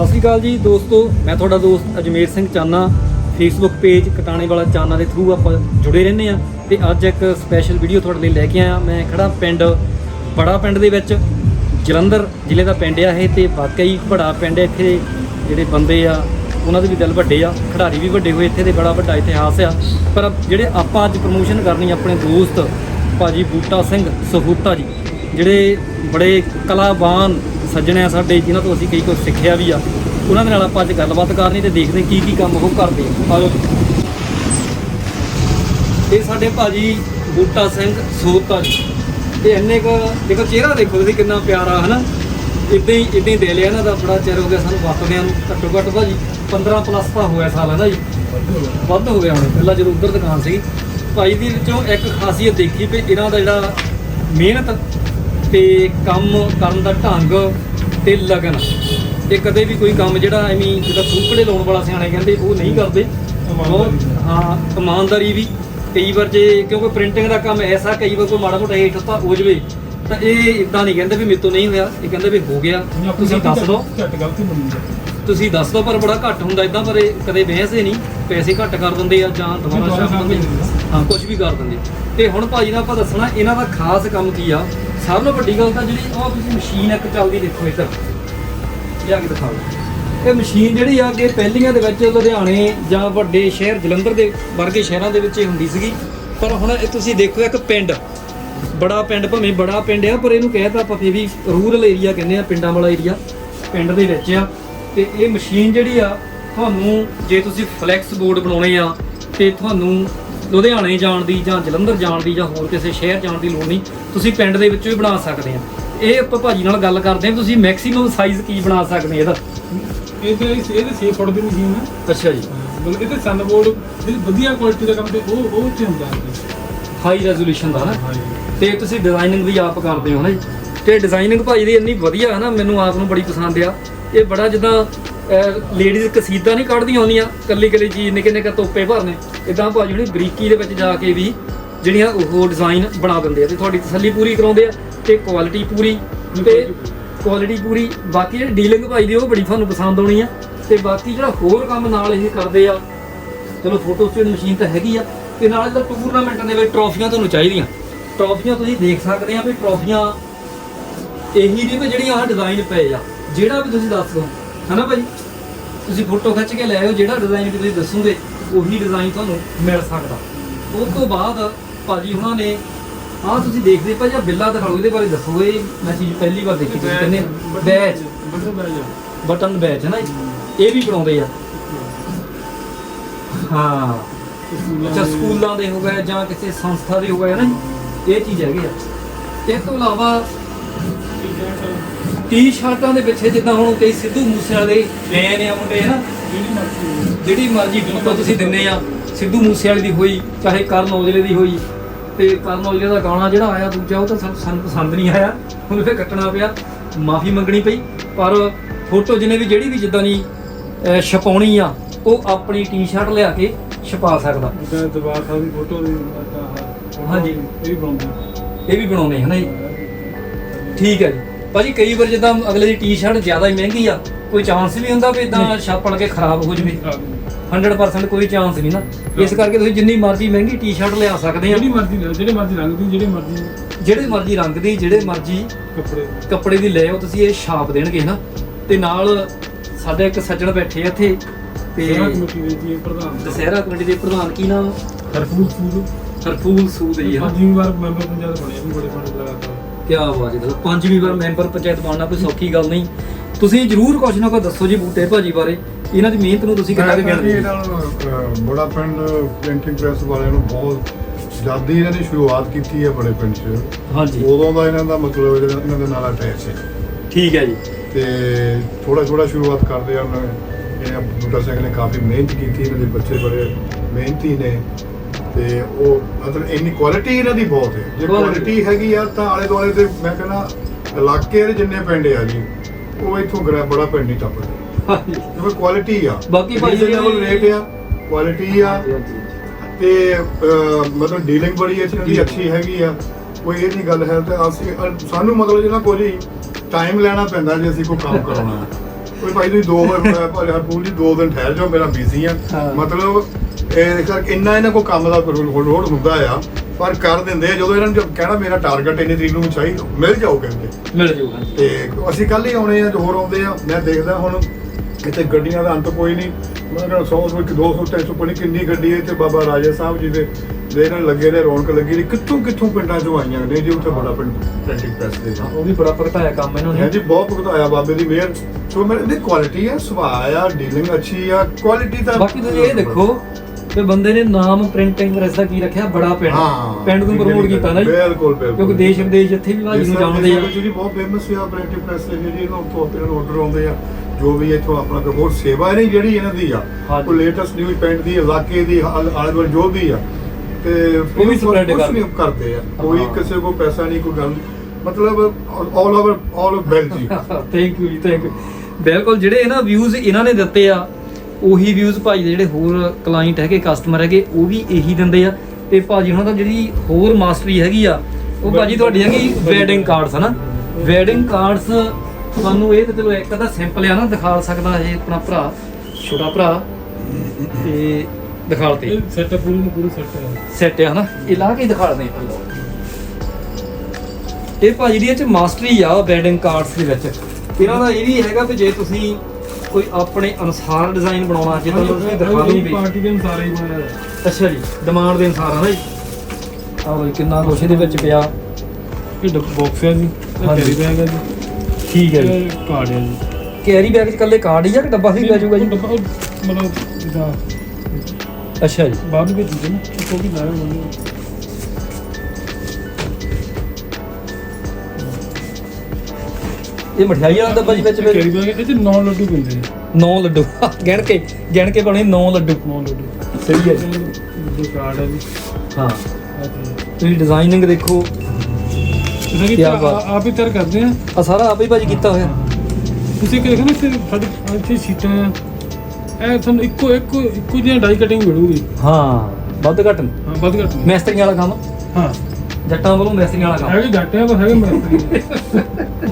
ਸਤਿ ਸ਼੍ਰੀ ਅਕਾਲ ਜੀ ਦੋਸਤੋ, ਮੈਂ ਤੁਹਾਡਾ ਦੋਸਤ ਅਜਮੇਰ ਸਿੰਘ ਚਾਨਾ। ਫੇਸਬੁੱਕ ਪੇਜ ਕਟਾਣੇ ਵਾਲਾ ਚਾਨਾ ਦੇ ਥਰੂ ਆਪਾਂ ਜੁੜੇ ਰਹਿੰਦੇ ਆ ਤੇ ਅੱਜ ਇੱਕ ਸਪੈਸ਼ਲ ਵੀਡੀਓ ਤੁਹਾਡੇ ਲਈ ਲੈ ਕੇ ਆਇਆ। ਮੈਂ ਖੜਾ ਪਿੰਡ, ਬੜਾ ਪਿੰਡ ਦੇ ਵਿੱਚ, ਜਲੰਧਰ ਜ਼ਿਲ੍ਹੇ ਦਾ ਪਿੰਡ ਆ ਇਹ ਤੇ ਵਾਕਈ ਬੜਾ ਪਿੰਡ ਹੈ ਇੱਥੇ ਜਿਹੜੇ ਬੰਦੇ ਆ, ਉਹਨਾਂ ਦੇ ਵੀ ਦਿਲ ਵੱਡੇ ਆ, ਖਿਡਾਰੀ ਵੀ ਵੱਡੇ ਹੋਏ ਇੱਥੇ ਦੇ, ਬੜਾ ਵੱਡਾ ਇਤਿਹਾਸ ਆ। ਪਰ ਜਿਹੜੇ ਆਪਾਂ ਅੱਜ ਪ੍ਰਮੋਸ਼ਨ ਕਰਨੀ ਆਪਣੇ ਦੋਸਤ, ਭਾਜੀ ਬੂਟਾ ਸਿੰਘ ਸਹੂਤਾ ਜੀ, ਜਿਹੜੇ ਬੜੇ ਕਲਾਵਾਨ ਸੱਜਣ ਆ ਸਾਡੇ, ਜਿਨ੍ਹਾਂ ਤੋਂ ਅਸੀਂ ਕਈ ਕੁਝ ਸਿੱਖਿਆ ਵੀ ਆ। ਉਹਨਾਂ ਦੇ ਨਾਲ ਆਪਾਂ ਅੱਜ ਗੱਲਬਾਤ ਕਰਨੀ ਤੇ ਦੇਖਦੇ ਕੀ ਕੀ ਕੰਮ ਉਹ ਕਰਦੇ ਆ। ਆਜੋ। ਇਹ ਸਾਡੇ ਭਾਜੀ ਬੂਟਾ ਸਿੰਘ ਸੋਤਾ ਜੀ। ਇਹ ਇੰਨੇ ਕੁ, ਦੇਖੋ ਚਿਹਰਾ ਦੇਖੋ ਤੁਸੀਂ ਕਿੰਨਾ ਪਿਆਰਾ, ਹਨਾ? ਇਦਾਂ ਹੀ ਇਦਾਂ ਹੀ ਦੇ ਲਿਆ ਇਹਨਾਂ ਦਾ ਬੜਾ ਚਿਰ ਹੋ ਗਿਆ ਸਾਨੂੰ ਵਰਤਦਿਆਂ ਨੂੰ। ਘੱਟੋ ਘੱਟ ਭਾਜੀ 15 ਪਲੱਸ ਤਾਂ ਹੋਇਆ ਸਾਲ ਹੈ ਨਾ ਜੀ। ਵੱਧ ਹੋ ਗਿਆ ਹੁਣ, ਪਹਿਲਾਂ ਜਦੋਂ ਉਧਰ ਦੁਕਾਨ ਸੀ ਭਾਈ ਦੀ ਵਿੱਚੋਂ ਇੱਕ ਖਾਸੀਅਤ ਦੇਖੀ ਵੀ ਇਹਨਾਂ ਦਾ ਜਿਹੜਾ ਮਿਹਨਤ ਤੇ ਕੰਮ ਕਰਨ ਦਾ ਢੰਗ ਤੇ ਲਗਨ। ਇਹ ਕਦੇ ਵੀ ਕੋਈ ਕੰਮ ਜਿਹੜਾ ਐਵੇਂ ਜਿਹੜਾ ਥੂਕੜੇ ਲਾਉਣ ਵਾਲਾ ਸਿਆਣੇ ਕਹਿੰਦੇ ਉਹ ਨਹੀਂ ਕਰਦੇ। ਬਹੁਤ ਹਾਂ ਇਮਾਨਦਾਰੀ ਵੀ। ਕਈ ਵਾਰ ਜੇ ਕਿਉਂਕਿ ਪ੍ਰਿੰਟਿੰਗ ਦਾ ਕੰਮ ਐਸਾ ਕਈ ਵਾਰ ਕੋਈ ਮਾੜਾ ਮੋਟਾ ਹੇਠ ਤਾਂ ਹੋ ਜਵੇ ਤਾਂ ਇਹ ਇਦਾਂ ਨਹੀਂ ਕਹਿੰਦੇ ਵੀ ਮੇਰੇ ਤੋਂ ਨਹੀਂ ਹੋਇਆ। ਇਹ ਕਹਿੰਦੇ ਵੀ ਹੋ ਗਿਆ। ਤੁਸੀਂ ਦੱਸ ਦਿਓ ਝੱਟ ਗਲਤੀ ਮੰਨੀ ਤੁਸੀਂ ਦੱਸ ਦਿਓ ਪਰ ਬੜਾ ਘੱਟ ਹੁੰਦਾ ਇਦਾਂ ਪਰ ਇਹ ਕਦੇ ਬਹਿਸ ਹੀ ਨਹੀਂ। ਪੈਸੇ ਘੱਟ ਕਰ ਦਿੰਦੇ ਆ ਜਾਂ ਦੁਬਾਰਾ ਛਾਪ ਦਿੰਦੇ ਹਾਂ ਕੁਝ ਵੀ ਕਰ ਦਿੰਦੇ ਤੇ ਹੁਣ ਭਾਜੀ ਨਾਲ ਆਪਾਂ ਦੱਸਣਾ ਇਹਨਾਂ ਦਾ ਖਾਸ ਕੰਮ ਕੀ ਆ? ਸਭ ਤੋਂ ਵੱਡੀ ਗੱਲ ਤਾਂ ਜਿਹੜੀ ਉਹ ਤੁਸੀਂ ਮਸ਼ੀਨ ਇੱਕ ਚੱਲਦੀ ਦੇਖੋ ਇੱਧਰ। ਇਹ ਕੇ ਦਿਖਾਓ। ਇਹ ਮਸ਼ੀਨ ਜਿਹੜੀ ਆ ਕਿ ਪਹਿਲੀਆਂ ਦੇ ਵਿੱਚ ਲੁਧਿਆਣੇ ਜਾਂ ਵੱਡੇ ਸ਼ਹਿਰ ਜਲੰਧਰ ਦੇ ਵਰਗੇ ਸ਼ਹਿਰਾਂ ਦੇ ਵਿੱਚ ਇਹ ਹੁੰਦੀ ਸੀਗੀ। ਪਰ ਹੁਣ ਇਹ ਤੁਸੀਂ ਦੇਖੋ ਇੱਕ ਪਿੰਡ। ਬੜਾ ਪਿੰਡ ਭਾਵੇਂ ਬੜਾ ਪਿੰਡ ਆ, ਪਰ ਇਹਨੂੰ ਕਹਿਤਾ ਆਪਾਂ ਫੇਰ ਵੀ ਰੂਰਲ ਏਰੀਆ ਕਹਿੰਦੇ ਆ, ਪਿੰਡਾਂ ਵਾਲਾ ਏਰੀਆ, ਪਿੰਡ ਦੇ ਵਿੱਚ ਆ। ਤੇ ਇਹ ਮਸ਼ੀਨ ਜਿਹੜੀ ਆ, ਤੁਹਾਨੂੰ ਜੇ ਤੁਸੀਂ ਫਲੈਕਸ ਬੋਰਡ ਬਣਾਉਣੇ ਆ, ਤੇ ਤੁਹਾਨੂੰ ਲੁਧਿਆਣੇ ਜਾਣ ਦੀ ਜਾਂ ਜਲੰਧਰ ਜਾਣ ਦੀ ਜਾਂ ਹੋਰ ਕਿਸੇ ਸ਼ਹਿਰ ਜਾਣ ਦੀ ਲੋੜ ਨਹੀਂ ਤੁਸੀਂ ਪਿੰਡ ਦੇ ਵਿੱਚੋਂ ਹੀ ਬਣਾ ਸਕਦੇ ਆ। ਇਹ ਆਪਾਂ ਭਾਜੀ ਨਾਲ ਗੱਲ ਕਰਦੇ ਆ ਤੁਸੀਂ ਮੈਕਸਿਮਮ ਸਾਈਜ਼ ਕੀ ਬਣਾ ਸਕਦੇ ਆ ਇਹਦਾ? ਇਹਦੇ ਇਹਦੇ 6 ਫੁੱਟ ਦੀ ਮਸ਼ੀਨ ਹੈ ਅੱਛਾ ਜੀ। ਮਤਲਬ ਇਹਦੇ ਸਨਬੋਰਡ ਜਿਹੜੀ ਵਧੀਆ ਕੁਆਲਿਟੀ ਦਾ ਕੰਮ ਤੇ ਉਹ ਉਹ ਚ ਹੁੰਦਾ ਹੈ। ਹਾਈ ਰੈਜ਼ੋਲੂਸ਼ਨ ਦਾ ਨਾ? ਤੇ ਤੁਸੀਂ ਡਿਜ਼ਾਈਨਿੰਗ ਵੀ ਆਪ ਕਰਦੇ ਹੋ ਨਾ ਜੀ। ਤੇ ਡਿਜ਼ਾਈਨਿੰਗ ਭਾਜੀ ਦੀ ਇੰਨੀ ਵਧੀਆ ਹੈ ਨਾ ਮੈਨੂੰ ਆਪ ਨੂੰ ਬੜੀ ਪਸੰਦ ਆ। ਇਹ ਬੜਾ ਜਿੱਦਾਂ ਲੇਡੀਜ਼ ਕਸੀਦਾ ਨਹੀਂ ਕੱਢਦੀਆਂ ਹੁੰਦੀਆਂ ਕੱਲੀ ਕੱਲੀ ਚੀਜ਼ ਨਿੱਕੇ ਨਿੱਕੇ ਤੋਪੇ ਭਰਨੇ। ਇਦਾਂ ਭਾਜੀ ਹੁਣੀ ਬਰੀਕੀ ਦੇ ਵਿੱਚ ਜਾ ਕੇ ਵੀ ਜਿਹੜੀਆਂ ਉਹ ਡਿਜ਼ਾਈਨ ਬਣਾ ਦਿੰਦੇ ਆ ਤੇ ਤੁਹਾਡੀ ਤਸੱਲੀ ਪੂਰੀ ਕਰਾਉਂਦੇ ਆ ਤੇ ਕੁਆਲਿਟੀ ਪੂਰੀ ਤੇ ਕੁਆਲਿਟੀ ਪੂਰੀ। ਬਾਕੀ ਜਿਹੜੀ ਡੀਲਿੰਗ ਭਾਈ ਦੀ ਉਹ ਬੜੀ ਤੁਹਾਨੂੰ ਪਸੰਦ ਆਉਣੀ ਆ ਤੇ ਬਾਕੀ ਜਿਹੜਾ ਹੋਰ ਕੰਮ ਨਾਲ ਇਹ ਕਰਦੇ ਆ, ਚਲੋ ਫੋਟੋ ਸਟੇਟ ਮਸ਼ੀਨ ਤਾਂ ਹੈਗੀ ਆ, ਤੇ ਨਾਲ ਇਹਦਾ ਟੂਰਨਾਮੈਂਟਾਂ ਦੇ ਵਿੱਚ ਟਰੋਫੀਆਂ ਤੁਹਾਨੂੰ ਚਾਹੀਦੀਆਂ। ਟਰੋਫੀਆਂ ਤੁਸੀਂ ਦੇਖ ਸਕਦੇ ਆ ਵੀ ਟਰੋਫੀਆਂ ਇਹੀ ਨਹੀਂ ਵੀ ਜਿਹੜੀਆਂ ਆਹ ਡਿਜ਼ਾਈਨ ਪਏ ਆ, ਜਿਹੜਾ ਵੀ ਤੁਸੀਂ ਦੱਸ ਦਿਓ। ਹਨਾ ਭਾਈ? ਤੁਸੀਂ ਫੋਟੋ ਖਿੱਚ ਕੇ ਲੈ ਆਇਓ ਜਿਹੜਾ ਡਿਜ਼ਾਈਨ ਵੀ ਤੁਸੀਂ ਦੱਸੋਗੇ ਉਹੀ ਡਿਜ਼ਾਈਨ ਤੁਹਾਨੂੰ ਮਿਲ ਸਕਦਾ। ਉਸ ਤੋਂ ਬਾਅਦ ਭਾਜੀ ਉਹਨਾਂ ਨੇ ਆਹ ਤੁਸੀਂ ਦੇਖਦੇ ਭਾਜੀ ਆ ਬਿੱਲਾ ਦਿਖਾਓ ਇਹਦੇ ਬਾਰੇ ਦੱਸੋ ਇਹ ਮੈਂ ਚੀਜ਼ ਪਹਿਲੀ ਵਾਰ ਦੇਖੀ ਤੁਸੀਂ ਕਹਿੰਦੇ batch button badge button batch ਹੈ ਨਾ ਇਹ ਇਹ ਵੀ ਬਣਾਉਂਦੇ ਆ। ਹਾਂ। ਅੱਛਾ ਸਕੂਲਾਂ ਦੇ ਹੋ ਗਏ ਜਾਂ ਕਿਸੇ ਸੰਸਥਾ ਦੇ ਹੋ ਗਏ ਨਾ ਜੀ, ਇਹ ਚੀਜ਼ ਹੈਗੀ ਆ। ਇਸ ਤੋਂ ਇਲਾਵਾ ਟੀ-ਸ਼ਰਟਾਂ ਦੇ ਪਿੱਛੇ ਜਿੱਦਾਂ ਹੁਣ ਕਈ ਸਿੱਧੂ ਮੂਸੇ ਵਾਲੇ ਫੈਨ ਆ ਮੁੰਡੇ ਹਨਾ? ਜਿਹੜੀ ਮਰਜ਼ੀ ਫੋਟੋ ਤੁਸੀਂ ਦਿੰਨੇ ਆ ਸਿੱਧੂ ਮੂਸੇ ਵਾਲੇ ਦੀ ਹੋਈ ਚਾਹੇ ਕਰਨ ਔਜਲੇ ਦੀ ਹੋਈ ਤੇ ਕਰਨ ਔਜਲੇ ਦਾ ਗਾਣਾ ਜਿਹੜਾ ਆਇਆ ਦੂਜਾ ਉਹ ਤਾਂ ਸਾਨੂੰ ਸਾਨੂੰ ਪਸੰਦ ਨਹੀਂ ਆਇਆ। ਉਹਨੂੰ ਫਿਰ ਕੱਟਣਾ ਪਿਆ ਮਾਫੀ ਮੰਗਣੀ ਪਈ ਪਰ ਫੋਟੋ ਜਿਹਨੇ ਵੀ ਜਿਹੜੀ ਵੀ ਜਿੱਦਾਂ ਦੀ ਛਪਾਉਣੀ ਆ ਉਹ ਆਪਣੀ ਟੀ-ਸ਼ਰਟ ਲਿਆ ਕੇ ਛਪਾ ਸਕਦਾ। ਉਹਦਾ ਦਬਾਅ ਸਾਹਿਬ ਦੀ ਫੋਟੋ ਦੀ ਹਾਂਜੀ। ਇਹ ਵੀ ਬਣਾਉਂਦੇ ਇਹ ਵੀ ਹਨਾ ਜੀ? ਠੀਕ ਹੈ ਜੀ। ਭਾਜੀ ਕਈ ਵਾਰ ਜਿੱਦਾਂ ਅਗਲੇ ਦੀ ਟੀ-ਸ਼ਰਟ ਜ਼ਿਆਦਾ ਹੀ ਮਹਿੰਗੀ ਆ ਕੋਈ ਚਾਂਸ ਵੀ ਹੁੰਦਾ ਵੀ ਇਦਾਂ ਛਾਪਣ ਕੇ ਖਰਾਬ ਹੋ ਜਵੇ। 100% ਕੋਈ ਚਾਂਸ ਨਹੀਂ ਨਾ। ਇਸ ਕਰਕੇ ਤੁਸੀਂ ਜਿੰਨੀ ਮਰਜ਼ੀ ਮਹਿੰਗੀ ਟੀ-ਸ਼ਰਟ ਲਿਆ ਸਕਦੇ ਆ। ਜਿਹੜੀ ਮਰਜ਼ੀ ਲੈ ਜਿਹੜੇ ਮਰਜ਼ੀ ਰੰਗ ਦੀ ਜਿਹੜੇ ਮਰਜ਼ੀ ਜਿਹੜੇ ਮਰਜ਼ੀ ਰੰਗ ਦੀ ਜਿਹੜੇ ਮਰਜ਼ੀ ਕੱਪੜੇ ਕੱਪੜੇ ਦੀ ਲੈ ਆਓ ਤੁਸੀਂ ਇਹ ਛਾਪ ਦੇਣਗੇ ਨਾ। ਤੇ ਨਾਲ ਸਾਡੇ ਇੱਕ ਸੱਜਣ ਬੈਠੇ ਆ ਇੱਥੇ ਤੇ ਸੇਵਾ ਕਮੇਟੀ ਦੇ ਜੀ ਪ੍ਰਧਾਨ। ਦਸਹਿਰਾ ਕਮੇਟੀ ਦੇ ਪ੍ਰਧਾਨ ਕੀ ਨਾਮ? ਹਰਪੂਰ ਸੂਰ ਹਰਫੂਲ ਸੂਦ ਜੀ ਹਾਂ। ਪੰਜਵੀਂ ਵਾਰ ਮੈਂਬਰ ਪੰਚਾਇਤ ਬਣੇ ਵੀ ਬੜੇ ਬੜੇ ਲਗਾਤਾਰ ਕੀ ਆਵਾਜ਼ ਹੈ? ਪੰਜਵੀਂ ਵਾਰ ਮੈਂਬਰ ਪੰਚਾਇਤ ਬਣਨਾ ਕੋਈ ਸੌਖੀ ਗੱਲ ਨਹੀਂ। ਤੁਸੀਂ ਜਰੂਰ ਕੁਛ ਨਾ ਕੁਛ ਦੱਸੋ ਜੀ ਬੂਟੇ ਭਾਜੀ ਬਾਰੇ। ਇਹਨਾਂ ਦੀ ਮਿਹਨਤ ਨੂੰ ਤੁਸੀਂ ਕਿੰਨਾ ਕੁ ਗਿਣਦੇ ਨੂੰ ਅਹ, ਬੜਾ ਪਿੰਡ ਪ੍ਰਿੰਟਿੰਗ ਪ੍ਰੈਸ ਵਾਲਿਆਂ ਨੂੰ ਬਹੁਤ ਜਦ ਹੀ ਇਹਨਾਂ ਦੀ ਸ਼ੁਰੂਆਤ ਕੀਤੀ ਹੈ ਬੜੇ ਪਿੰਡ 'ਚ। ਹਾਂਜੀ। ਉਦੋਂ ਦਾ ਇਹਨਾਂ ਦਾ ਮਤਲਬ ਜਿਹੜਾ ਇਹਨਾਂ ਦੇ ਨਾਲ ਅਟੈਚ ਹੈ। ਠੀਕ ਹੈ ਜੀ। ਤੇ ਥੋੜਾ ਥੋੜਾ ਸ਼ੁਰੂਆਤ ਕਰਦੇ ਆ ਉਹਨਾਂ ਨੇ ਇਹ ਬੂਟਾ ਸਿੰਘ ਨੇ ਕਾਫੀ ਮਿਹਨਤ ਕੀਤੀ ਇਹਨਾਂ ਦੇ ਬੱਚੇ ਬੜੇ ਮਿਹਨਤੀ ਨੇ। ਤੇ ਉਹ ਮਤਲਬ ਇੰਨੀ ਕੁਆਲਿਟੀ ਇਹਨਾਂ ਦੀ ਬਹੁਤ ਹੈ। ਜੇ। ਕੁਆਲਿਟੀ ਹੈਗੀ ਆ ਤਾਂ ਆਲੇ ਦੁਆਲੇ ਤੇ ਮੈਂ ਕਹਿੰਦਾ ਇਲਾਕੇ ਦੇ ਜਿੰਨੇ ਪਿੰਡ ਆ ਜੀ ਉਹ ਇੱਥੋਂ ਗਰਾ ਬੜਾ ਪਿੰਡ ਨਹੀਂ ਟੱਪਦੇ ਹਾਂਜੀ। ਕਿਉਂਕਿ ਕੁਆਲਿਟੀ ਆ। ਬਾਕੀ ਭਾਈ ਰੀਜ਼ਨੇਬਲ ਰੇਟ ਆ ਕੁਆਲਿਟੀ ਆ। ਤੇ ਮਤਲਬ ਡੀਲਿੰਗ ਬੜੀ ਅੱਛੀ ਦੀ ਅੱਛੀ ਹੈਗੀ ਆ। ਕੋਈ ਇਹ ਨਹੀਂ ਗੱਲ ਹੈ ਤੇ ਅਸੀਂ ਸਾਨੂੰ ਮਤਲਬ ਜਿਹੜਾ ਕੋਈ ਟਾਈਮ ਲੈਣਾ ਪੈਂਦਾ ਜੇ ਅਸੀਂ ਕੋਈ ਕੰਮ ਕਰਾਉਣਾ। ਕੋਈ ਭਾਈ ਤੁਸੀਂ ਦੋ ਹਰਪੂਰ ਜੀ ਦੋ ਦਿਨ ਠਹਿਰ ਜਾਓ ਮੇਰਾ ਬਿਜ਼ੀ ਆ। ਮਤਲਬ ਇਹ ਇੰਨਾ ਇਹਨਾਂ ਕੋ ਕੰਮ ਦਾ ਲੋਡ ਹੁੰਦਾ ਆ ਪਰ ਕਰ ਦਿੰਦੇ ਆ ਜਦੋਂ ਇਹਨਾਂ ਨੂੰ ਜਦ ਕਹਿਣਾ ਮੇਰਾ ਟਾਰਗੇਟ ਇੰਨੀ ਤਰੀਕ ਨੂੰ ਚਾਹੀਦਾ ਮਿਲ ਜਾਓ ਕਹਿੰਦੇ। ਮਿਲ ਜੂਗਾ ਤੇ ਅਸੀਂ ਕੱਲ ਹੀ ਆਉਣੇ ਆ ਹੋਰ ਆਉਂਦੇ ਆ ਮੈਂ ਦੇਖਦਾ ਹੁਣ ਇੱਥੇ ਗੱਡੀਆਂ ਦਾ ਅੰਤ ਕੋਈ ਨਹੀਂ ਮੈਂ ਕਹਿੰਦਾ 100 ਵਿੱਚ 200 300 ਪਣੀ ਕਿੰਨੀ ਗੱਡੀ ਹੈ ਤੇ ਬਾਬਾ ਰਾਜਾ ਸਾਹਿਬ ਜੀ ਦੇ ਦੇ ਨਾਲ ਲੱਗੇ ਨੇ ਰੌਣਕ ਲੱਗੀ ਨੇ ਕਿੱਥੋਂ ਕਿੱਥੋਂ ਪਿੰਡਾਂ ਚੋਂ ਆਈਆਂ ਨੇ ਜੀ ਉੱਥੇ ਬੜਾ ਪਿੰਡ ਪ੍ਰਿੰਟਿੰਗ ਪ੍ਰੈਸ ਦੇ ਹਾਂ, ਉਹ ਵੀ ਬੜਾ ਭਗਤਾਇਆ ਕੰਮ ਇਹਨਾਂ ਹੈ ਨੇ ਜੀ ਬਹੁਤ ਭੁਗਤਾਇਆ ਬਾਬੇ ਦੀ ਮਿਹਰ। ਸੋ ਮੇਰੇ ਦੀ ਕੁਆਲਿਟੀ ਆ ਸੁਭਾਅ ਆ ਡੀਲਿੰਗ ਅੱਛੀ ਆ ਕੁਆਲਿਟੀ ਤਾਂ ਬਾਕੀ ਤੁਸੀਂ ਇਹ ਦੇਖੋ ਕਿ ਬੰਦੇ ਨੇ ਨਾਮ ਪ੍ਰਿੰਟਿੰਗ ਪ੍ਰੈਸ ਦਾ ਕੀ ਰੱਖਿਆ? ਬੜਾ ਪਿੰਡ ਹਾਂ। ਪਿੰਡ ਨੂੰ ਪ੍ਰਮੋਟ ਕੀਤਾ ਨਾ ਜੀ। ਬਿਲਕੁਲ ਬਿਲਕੁਲ। ਕਿਉਂਕਿ ਦੇਸ਼ ਵਿਦੇਸ਼ ਜਿੱਥੇ ਵੀ ਭਾਜੀ ਨੂੰ ਜਾਣਦੇ ਆ। ਜੀ ਬਹੁਤ ਫੇਮਸ ਆ ਪ੍ਰਿੰਟਿੰਗ ਪ੍ਰੈਸ ਦੇ ਜੀ ਇਹਨਾਂ ਤੋਂ ਆਪਣੇ ਆਰਡਰ ਆਉਂਦੇ ਆ ਜੋ ਵੀ ਇੱਥੋਂ ਆਪਣਾ ਕੋਈ ਹੋਰ ਸੇਵਾ ਨਹੀਂ ਜਿਹੜੀ ਇਹਨਾਂ ਦੀ ਆ। ਹਾਂਜੀ। ਲੇਟੈਸਟ ਨਿਊਜ਼ ਪਿੰਡ ਦੀ ਇਲਾਕੇ ਦੀ ਆਲੇ ਦੁਆਲੇ ਜੋ ਵੀ ਆ। ਤੇ ਉਹ ਵੀ spread ਕੁਛ ਕਰਦੇ। ਨਹੀਂ ਕਰਦੇ ਆ। ਕੋਈ ਹਾਂ। ਕਿਸੇ ਕੋ ਪੈਸਾ ਨਹੀਂ ਕੋਈ ਗੱਲ ਮਤਲਬ ਆਲ ਓਵਰ ਆਲ ਓਵਰ ਬੈਲਜੀ ਥੈਂਕ ਯੂ ਜੀ ਥੈਂਕ ਯੂ ਬਿਲਕੁਲ ਜਿਹੜੇ ਇਹਨਾਂ ਵਿਊਜ਼ ਇਹਨਾਂ ਨੇ ਦਿੱਤੇ ਆ ਉਹੀ ਵਿਊਜ਼ ਭਾਜੀ ਦੇ ਜਿਹੜੇ ਹੋਰ ਕਲਾਇੰਟ ਹੈਗੇ ਕਸਟਮਰ ਹੈਗੇ ਉਹ ਵੀ ਇਹੀ ਦਿੰਦੇ ਆ। ਤੇ ਭਾਜੀ ਉਹਨਾਂ ਦਾ ਜਿਹੜੀ ਹੋਰ ਮਾਸਟਰੀ ਹੈਗੀ ਆ ਉਹ ਭਾਜੀ ਤੁਹਾਡੀ ਹੈਗੀ ਵੈਡਿੰਗ ਕਾਰਡਸ ਹਨਾ? ਵੈਡਿੰਗ ਕਾਰਡਸ ਤੁਹਾਨੂੰ ਇਹ ਤੇ ਚਲੋ ਇੱਕ ਤਾਂ ਸਿੰਪਲ ਆ ਨਾ ਦਿਖਾ ਸਕਦਾ ਇਹ ਆਪਣਾ ਭਰਾ ਛੋਟਾ ਭਰਾ। ਤੇ ਦਿਖਾਲ ਤੇ। ਸੈਟਅਪ ਪੂਰੀ ਨੂੰ ਪੂਰੀ ਸੈਟ ਹੈ ਸੈੱਟ ਹੈ ਹਨਾ? ਇਹ ਲਾ ਕੇ ਦਿਖਾ ਦਿੰਦੇ ਹਾਂ ਇਹ ਭਾਜੀ ਦੀ ਇਹ ਚ ਮਾਸਟਰੀ ਆ ਵੈਡਿੰਗ ਕਾਰਡਸ ਦੇ ਵਿੱਚ। ਇਹਨਾਂ ਦਾ ਇਹ ਵੀ ਹੈਗਾ ਕਿ ਜੇ ਤੁਸੀਂ ਕੋਈ ਆਪਣੇ ਅਨੁਸਾਰ ਡਿਜ਼ਾਈਨ ਬਣਾਉਣਾ ਜੇ ਤੁਹਾਨੂੰ ਤੁਸੀਂ ਦਿਖਾ ਨਹੀਂ ਵੀ। ਪਾਰਟੀ ਦੇ ਅਨੁਸਾਰ ਹੀ ਬਣਾਇਆ ਹੈ ਅੱਛਾ ਜੀ ਡਿਮਾਂਡ ਦੇ ਅਨੁਸਾਰ ਹੈ ਨਾ ਜੀ। ਆਹ ਜੀ ਕਿੰਨਾ ਕੁਛ ਇਹਦੇ ਵਿੱਚ ਪਿਆ। ਇਹ ਬਾਕਸ ਹੈ ਜੀ ਹਾਂਜੀ। ਕੈਰੀ ਬੈਗ ਹੈ ਜੀ। ਠੀਕ ਹੈ ਜੀ। ਇਹ ਕਾਰਡ ਹੈ ਜੀ। ਕੈਰੀ ਬੈਗ ਚ ਇਕੱਲੇ ਕਾਰਡ ਹੀ ਆ ਕਿ ਡੱਬਾ ਵੀ ਪੈ ਜਾਊਗਾ ਜੀ? ਡੱਬਾ ਉਹ ਮਤਲਬ ਜਿੱਦਾਂ ਅੱਛਾ ਜੀ। ਬਾਅਦ ਵਿੱਚ ਜੀ ਨਾ ਉਹ ਵੀ ਲਾਇਆ ਹੋਣਾ ਇਹ ਮਠਿਆਈ ਵਾਲਾ ਡੱਬਾ ਜੀ ਵਿੱਚ ਕੈਰੀ ਬੈਗ ਇਹ ਤੇ 9 ਲੱਡੂ ਪੈਂਦੇ ਨੇ। 9 ਲੱਡੂ। ਗਿਣ ਕੇ ਗਿਣ ਕੇ ਪਾਉਣੇ 9 ਲੱਡੂ। 9 ਲੱਡੂ। ਸਹੀ ਹੈ ਜੀ। ਕਾਰਡ ਹੈ ਜੀ। ਹਾਂ। ਤੁਸੀਂ ਡਿਜ਼ਾਈਨਿੰਗ ਦੇਖੋ। ਕਿ। ਆਪ ਹੀ ਤਿਆਰ ਕਰਦੇ ਆ। ਆ ਸਾਰਾ ਆਪੇ ਭਾਜੀ ਕੀਤਾ ਹੋਇਆ। ਤੁਸੀਂ ਦੇਖੋ ਨਾ ਇੱਥੇ ਸਾਡੇ ਇੱਥੇ ਸ਼ੀਟਾਂ ਆ। ਇਹ ਤੁਹਾਨੂੰ ਇੱਕੋ ਇੱਕੋ ਇੱਕੋ ਜਿਹੀਆਂ ਡਾਈ ਕਟਿੰਗ ਮਿਲੂਗੀ। ਹਾਂ ਵੱਧ ਘੱਟ ਨਹੀਂ। ਹਾਂ ਵੱਧ ਘੱਟ ਨਹੀਂ। ਮਿਸਤਰੀਆਂ ਵਾਲਾ ਕੰਮ। ਹਾਂ। ਜੱਟਾਂ ਵੱਲੋਂ ਮਿਸਤਰੀਆਂ ਵਾਲਾ ਕੰਮ। ਹੈਗੇ ਜੱਟ ਆ ਪਰ ਹੈਗੇ ਮਰਤਰੀ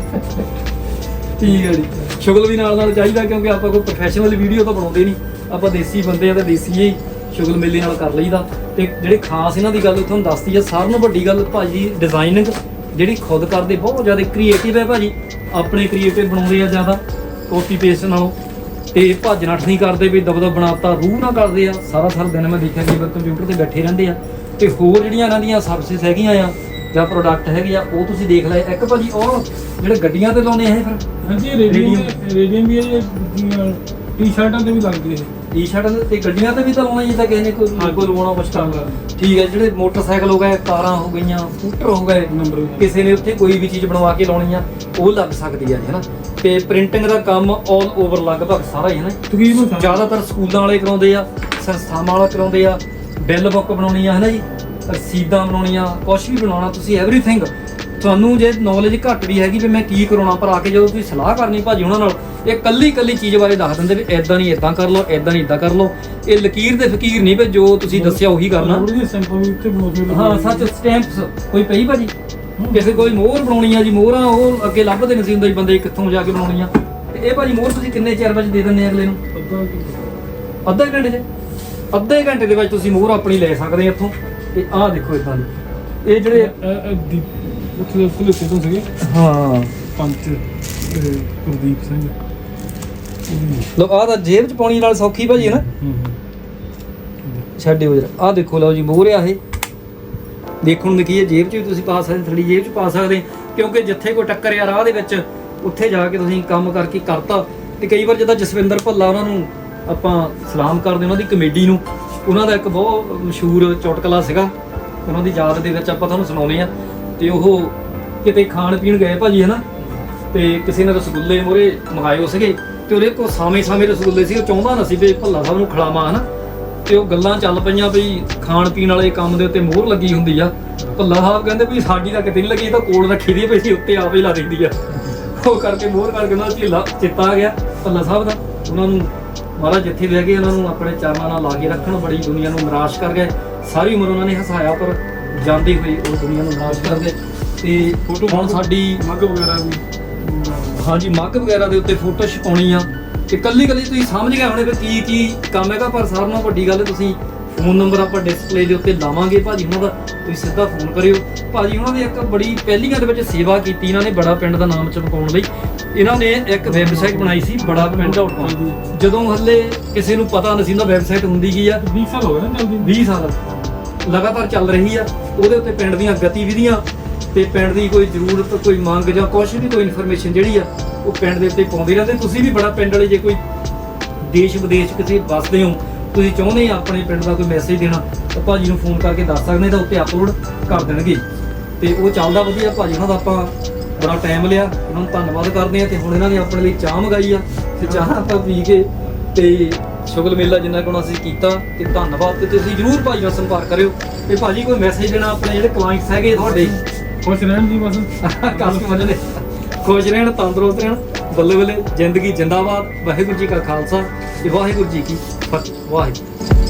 ਠੀਕ ਹੈ ਜੀ। ਸ਼ੁਗਲ ਵੀ ਨਾਲ ਨਾਲ ਚਾਹੀਦਾ ਕਿਉਂਕਿ ਆਪਾਂ ਕੋਈ ਪ੍ਰੋਫੈਸ਼ਨਲ ਵੀਡੀਓ ਤਾਂ ਬਣਾਉਂਦੇ ਨਹੀਂ। ਆਪਾਂ ਦੇਸੀ ਬੰਦੇ ਆ ਤਾਂ ਦੇਸੀ ਹੀ ਸ਼ੁਗਲ ਮੇਲੇ ਨਾਲ ਕਰ ਲਈਦਾ। ਤੇ ਜਿਹੜੇ ਖਾਸ ਇਹਨਾਂ ਦੀ ਗੱਲ ਤੁਹਾਨੂੰ ਦੱਸਦੀ ਹੈ ਸਾਰਿਆਂ ਨਾਲੋਂ ਵੱਡੀ ਗੱਲ ਭਾਜੀ ਡਿਜ਼ਾਈਨਿੰਗ ਜਿਹੜੀ ਖੁਦ ਕਰਦੇ ਬਹੁਤ ਜ਼ਿਆਦਾ ਕ੍ਰੀਏਟਿਵ ਹੈ ਭਾਜੀ। ਆਪਣੇ ਕ੍ਰੀਏਟਿਵ ਬਣਾਉਂਦੇ ਆ ਜ਼ਿਆਦਾ ਕਾਪੀ ਪੇਸਟ ਨਾਲੋਂ। ਤੇ ਭੱਜ ਨੱਠ ਨਹੀਂ ਕਰਦੇ ਵੀ ਦਬ ਦਬ ਬਣਾਤਾ, ਰੂਹ ਨਾ ਕਰਦੇ ਆ। ਸਾਰਾ ਸਾਰਾ ਦਿਨ ਮੈਂ ਦੇਖਿਆ ਕਿ ਕੰਪਿਊਟਰ ਤੇ ਬੈਠੇ ਰਹਿੰਦੇ ਆ। ਤੇ ਹੋਰ ਜਿਹੜੀਆਂ ਇਹਨਾਂ ਦੀਆਂ ਸਰਵਿਸਿਜ਼ ਹੈਗੀਆਂ ਆ ਜਾਂ ਪ੍ਰੋਡਕਟ ਹੈਗੇ ਆ ਉਹ ਤੁਸੀਂ ਦੇਖ ਲਏ ਇੱਕ ਭਾਜੀ ਉਹ ਜਿਹੜੇ ਗੱਡੀਆਂ ਤੇ ਲਾਉਂਦੇ ਆ ਇਹ ਫਿਰ ਹਾਂਜੀ ਰੇਡੀਅਮ ਰੇਡੀਅਮ ਵੀ ਹੈ ਟੀ-ਸ਼ਰਟਾਂ ਤੇ ਵੀ ਲੱਗਦੀ ਹੈ ਟੀ-ਸ਼ਰਟਾਂ ਤੇ ਗੱਡੀਆਂ ਤੇ ਵੀ ਤਾਂ ਲਾਉਣਾ ਜਿੱਦਾਂ ਕਿਸੇ ਨੇ ਕੋਈ ਹਾਂ। ਲੋਗੋ ਲਵਾਉਣਾ ਕੁਛ ਤਾਂ। ਠੀਕ ਹੈ ਜਿਹੜੇ ਮੋਟਰਸਾਈਕਲ ਹੋ ਗਏ ਕਾਰਾਂ ਹੋ ਗਈਆਂ ਸਕੂਟਰ ਹੋ ਗਏ ਨੰਬਰ। ਕਿਸੇ ਨੇ ਉੱਥੇ ਕੋਈ ਵੀ ਚੀਜ਼ ਬਣਵਾ ਕੇ ਲਾਉਣੀ ਆ ਉਹ ਲੱਗ ਸਕਦੀ ਆ ਹੈਨਾ ਤੇ ਪ੍ਰਿੰਟਿੰਗ ਦਾ ਕੰਮ 올 ਓਵਰ ਲਗਭਗ ਸਾਰਾ ਹੀ ਹੈ ਨਾ ਤਕਰੀਬਨ। ਜ਼ਿਆਦਾਤਰ ਸਕੂਲਾਂ ਵਾਲੇ ਕਰਾਉਂਦੇ ਆ ਸੰਸਥਾਵਾਂ ਵਾਲੇ ਕਰਾਉਂਦੇ ਆ ਬਿੱਲ ਬੁੱਕ ਬਣਾਉਣੀ ਆ ਹੈਨਾ ਜੀ ਰਸੀਦਾਂ ਬਣਾਉਣੀਆਂ ਕੁਝ ਵੀ ਬਣਾਉਣਾ ਤੁਸੀਂ ਐਵਰੀਥਿੰਗ ਤੁਹਾਨੂੰ ਜੇ ਨੌਲੇਜ ਘੱਟ ਵੀ ਹੈਗੀ ਵੀ ਮੈਂ ਕੀ ਕਰਾਉਣਾ ਪਰ ਆ ਕੇ ਜਦੋਂ ਤੁਸੀਂ ਸਲਾਹ ਕਰਨੀ ਭਾਜੀ ਉਹਨਾਂ ਨਾਲ ਇਹ ਕੱਲੀ ਕੱਲੀ ਚੀਜ਼ ਬਾਰੇ ਦੱਸ ਦਿੰਦੇ ਵੀ ਇਦਾਂ ਨਹੀਂ ਇਦਾਂ ਕਰ ਲਓ ਇਦਾਂ ਨਹੀਂ ਇਦਾਂ ਕਰ ਲਓ। ਇਹ ਲਕੀਰ ਤੇ ਫਕੀਰ ਨਹੀਂ ਵੀ ਜੋ ਤੁਸੀਂ ਦੱਸਿਆ ਉਹੀ ਕਰਨਾ। ਥੋੜੀ ਜਿਹੀ ਸਿੰਪਲ ਵੀ ਉੱਤੇ ਬਣਾਉਂਦੇ ਨੇ ਹਾਂ ਸੱਚ ਸਟੈਂਪਸ ਕੋਈ ਪਈ ਭਾਜੀ? ਕਿਸੇ ਕੋਈ ਮੋਹਰ ਬਣਾਉਣੀ ਆ ਜੀ ਮੋਹਰਾਂ ਉਹ ਅੱਗੇ ਲੱਭਦੇ ਨਹੀਂ ਸੀ ਹੁੰਦਾ ਜੀ ਬੰਦੇ ਕਿੱਥੋਂ ਜਾ ਕੇ ਬਣਾਉਣੀ ਆ ਤੇ ਇਹ ਭਾਜੀ ਮੋਹਰ ਤੁਸੀਂ ਕਿੰਨੇ ਚਿਰ ਵਿੱਚ ਦੇ ਦਿੰਦੇ ਆ ਅਗਲੇ ਨੂੰ? ਅੱਧਾ ਘੰਟੇ 'ਚ? ਅੱਧੇ ਘੰਟੇ ਦੇ ਵਿੱਚ ਤੁਸੀਂ ਮੋਹਰ ਆਪਣੀ ਲੈ ਸਕਦੇ ਆ ਇੱਥੋਂ। ਤੇ ਆਹ ਦੇਖੋ ਇਦਾਂ ਦੀ। ਇਹ ਜਿਹੜੇ ਉੱਥੇ ਦੇ ਪੁਲਿਸ ਤੋਂ ਸੀਗੇ? ਹਾਂ। ਪੰਚ ਗੁਰਦੀਪ ਸਿੰਘ। ਲੋ ਆਹ ਤਾਂ ਜੇਬ 'ਚ ਪਾਉਣੀ ਨਾਲ ਸੌਖੀ ਭਾਜੀ ਹੈ ਨਾ? ਛੱਡਿਓ ਜਰਾ। ਆਹ ਦੇਖੋ ਲਓ ਜੀ ਮੋਹਰ ਆ ਇਹ। ਦੇਖਣ ਨੂੰ ਕੀ ਹੈ ਜੇਬ 'ਚ ਵੀ ਤੁਸੀਂ ਪਾ ਸਕਦੇ ਥੜੀ ਜੇਬ 'ਚ ਪਾ ਸਕਦੇ ਕਿਉਂਕਿ ਜਿੱਥੇ ਕੋਈ ਟੱਕਰ ਆ ਰਾਹ ਦੇ ਵਿੱਚ ਉੱਥੇ ਜਾ ਕੇ ਤੁਸੀਂ ਕੰਮ ਕਰਕੇ ਕਰਤਾ। ਤੇ ਕਈ ਵਾਰ ਜਦੋਂ ਜਸਵਿੰਦਰ ਭੱਲਾ ਉਹਨਾਂ ਨੂੰ ਆਪਾਂ ਸਲਾਮ ਕਰਦੇ ਉਹਨਾਂ ਦੀ ਕਮੇਡੀ ਨੂੰ। ਉਹਨਾਂ ਦਾ ਇੱਕ ਬਹੁਤ ਮਸ਼ਹੂਰ ਚੁਟਕਲਾ ਸੀਗਾ। ਉਹਨਾਂ ਦੀ ਯਾਦ ਦੇ ਵਿੱਚ ਆਪਾਂ ਤੁਹਾਨੂੰ ਸੁਣਾਉਨੇ ਆ ਤੇ ਉਹ ਕਿਤੇ ਖਾਣ ਪੀਣ ਗਏ ਭਾਜੀ, ਹਨਾ? ਤੇ ਕਿਸੇ ਨੇ ਰਸਗੁੱਲੇ ਮੋਰੇ ਮੰਗਾਏ ਹੋ ਸੀਗੇ। ਤੇ ਉਹਦੇ ਕੋਲ ਸਾਵੇਂ ਸਾਵੇਂ ਰਸਗੁੱਲੇ ਸੀ। ਉਹ ਚਾਹੁੰਦਾ ਨਾ ਸੀ ਵੀ ਭੱਲਾ ਸਾਹਿਬ ਨੂੰ ਖਿਲਾਵਾਂ, ਹਨਾ? ਤੇ ਉਹ ਗੱਲਾਂ ਚੱਲ ਪਈਆਂ ਵੀ ਖਾਣ ਪੀਣ ਵਾਲੇ ਕੰਮ ਦੇ ਉੱਤੇ ਮੋਹਰ ਲੱਗੀ ਹੁੰਦੀ ਆ। ਭੱਲਾ ਸਾਹਿਬ ਕਹਿੰਦੇ ਵੀ ਸਾਡੀ ਤਾਂ ਕਿਤੇ ਨਹੀਂ ਲੱਗੀ ਤਾਂ ਕੋਲ ਰੱਖੀ ਦੀ ਪਈ ਸੀ ਉੱਤੇ ਆਪੇ ਲਾ ਦਿੰਦੀ ਆ। ਉਹ ਕਰਕੇ ਮੋਹਰ ਕਰਕੇ ਉਹਨਾਂ ਦਾ ਝੀਲਾ ਚਿੱਤਾ ਆ ਗਿਆ ਭੱਲਾ ਸਾਹਿਬ ਦਾ। ਉਹਨਾਂ ਨੂੰ ਮਹਾਰਾਜ ਜਿੱਥੇ ਵੀ ਹੈਗੇ ਉਹਨਾਂ ਨੂੰ ਆਪਣੇ ਚਰਨਾਂ ਨਾਲ ਲਾ ਕੇ ਰੱਖਣ ਬੜੀ ਦੁਨੀਆ ਨੂੰ ਨਿਰਾਸ਼ ਕਰ ਗਏ। ਸਾਰੀ ਉਮਰ ਉਹਨਾਂ ਨੇ ਹਸਾਇਆ ਪਰ ਜਾਂਦੇ ਹੋਏ ਉਹ ਦੁਨੀਆ ਨੂੰ ਨਿਰਾਸ਼ ਕਰ ਗਏ। ਤੇ ਫੋਟੋ ਹੁਣ ਸਾਡੀ ਮੱਗ ਵਗੈਰਾ ਵੀ ਹਾਂਜੀ ਮੱਗ ਵਗੈਰਾ ਦੇ ਉੱਤੇ ਫੋਟੋ ਛਪਾਉਣੀ ਆ। ਤੇ ਕੱਲੀ ਕੱਲੀ ਤੁਸੀਂ ਸਮਝ ਗਏ ਹੋਣੇ ਵੀ ਕੀ ਕੀ ਕੰਮ ਹੈਗਾ ਪਰ ਸਾਰਿਆਂ ਨਾਲੋਂ ਵੱਡੀ ਗੱਲ ਤੁਸੀਂ ਫੋਨ ਨੰਬਰ ਆਪਾਂ ਡਿਸਪਲੇ ਦੇ ਉੱਤੇ ਲਾਵਾਂਗੇ। ਭਾਜੀ ਉਹਨਾਂ ਦਾ ਤੁਸੀਂ ਸਿੱਧਾ ਫੋਨ ਕਰਿਓ। ਭਾਜੀ ਉਹਨਾਂ ਦੀ ਇੱਕ ਬੜੀ ਪਹਿਲੀਆਂ ਦੇ ਵਿੱਚ ਸੇਵਾ ਕੀਤੀ ਇਹਨਾਂ ਨੇ ਬੜਾ ਪਿੰਡ ਦਾ ਨਾਮ ਚਮਕਾਉਣ ਲਈ। ਇਹਨਾਂ ਨੇ ਇੱਕ ਵੈਬਸਾਈਟ ਬਣਾਈ ਸੀ ਬੜਾ ਪਿੰਡ ਹਾਂਜੀ। ਜਦੋਂ ਹੱਲੇ ਕਿਸੇ ਨੂੰ ਪਤਾ ਨਹੀਂ ਸੀ ਉਹਦਾ ਵੈਬਸਾਈਟ ਹੁੰਦੀ ਕੀ ਆ। 20 ਸਾਲ ਹੋ ਗਏ ਨਾ ਜਲਦੀ 20 ਸਾਲ। ਲਗਾਤਾਰ ਚੱਲ ਰਹੀ ਆ। ਉਹਦੇ ਉੱਤੇ ਪਿੰਡ ਦੀਆਂ ਗਤੀਵਿਧੀਆਂ ਤੇ ਪਿੰਡ ਦੀ ਕੋਈ ਜ਼ਰੂਰਤ ਕੋਈ ਮੰਗ ਜਾਂ ਕੁਝ ਵੀ ਕੋਈ ਇਨਫੋਰਮੇਸ਼ਨ ਜਿਹੜੀ ਆ ਉਹ ਪਿੰਡ ਦੇ ਉੱਤੇ ਪਾਉਂਦੇ ਰਹਿੰਦੇ। ਤੁਸੀਂ ਵੀ ਬੜਾ ਪਿੰਡ ਵਾਲੇ ਜੇ ਕੋਈ ਦੇਸ਼ ਵਿਦੇਸ਼ ਕਿਸੇ ਵਸਦੇ ਹੋ ਤੁਸੀਂ ਚਾਹੁੰਦੇ ਆ ਆਪਣੇ ਪਿੰਡ ਦਾ ਕੋਈ ਮੈਸੇਜ ਦੇਣਾ ਤਾਂ ਭਾਜੀ ਨੂੰ ਫੋਨ ਕਰਕੇ ਦੱਸ ਸਕਦੇ ਤਾਂ ਉੱਤੇ ਅਪਲੋਡ ਕਰ ਦੇਣਗੇ। ਤੇ ਉਹ ਚੱਲਦਾ ਵਧੀਆ ਭਾਜੀ ਉਹਨਾਂ ਦਾ ਆਪਾਂ ਬੜਾ ਟਾਈਮ ਲਿਆ ਉਹਨਾਂ ਨੂੰ ਧੰਨਵਾਦ ਕਰਦੇ ਆ ਤੇ ਹੁਣ ਇਹਨਾਂ ਨੇ ਆਪਣੇ ਲਈ ਚਾਹ ਮੰਗਾਈ ਆ ਤੇ ਚਾਹ ਆਪਾਂ ਪੀ ਕੇ ਤੇ ਸ਼ੁਗਲ ਮੇਲਾ ਜਿੰਨਾ ਕੋਲ ਅਸੀਂ ਕੀਤਾ ਤੇ ਧੰਨਵਾਦ ਤੇ ਤੁਸੀਂ ਜਰੂਰ ਭਾਜੀ ਨਾਲ ਸੰਪਰਕ ਕਰਿਓ। ਤੇ ਭਾਜੀ ਕੋਈ ਮੈਸੇਜ ਦੇਣਾ ਆਪਣੇ ਜਿਹੜੇ ਕਲਾਇੰਟਸ ਹੈਗੇ ਤੁਹਾਡੇ? ਖੁਸ਼ ਰਹਿਣ ਜੀ ਬਸ। ਕਸਟਮਰ ਨੇ ਖੁਸ਼ ਰਹਿਣ ਤੰਦਰੁਸਤ ਰਹਿਣ ਬੱਲੇ ਬੱਲੇ ਜ਼ਿੰਦਗੀ ਜਿੰਦਾਬਾਦ ਵਾਹਿਗੁਰੂ ਜੀ ਕਾ ਖਾਲਸਾ ਤੇ ਵਾਹਿਗੁਰੂ ਜੀ ਕੀ ਫਤਿਹ ਵਾਹਿਗੁਰੂ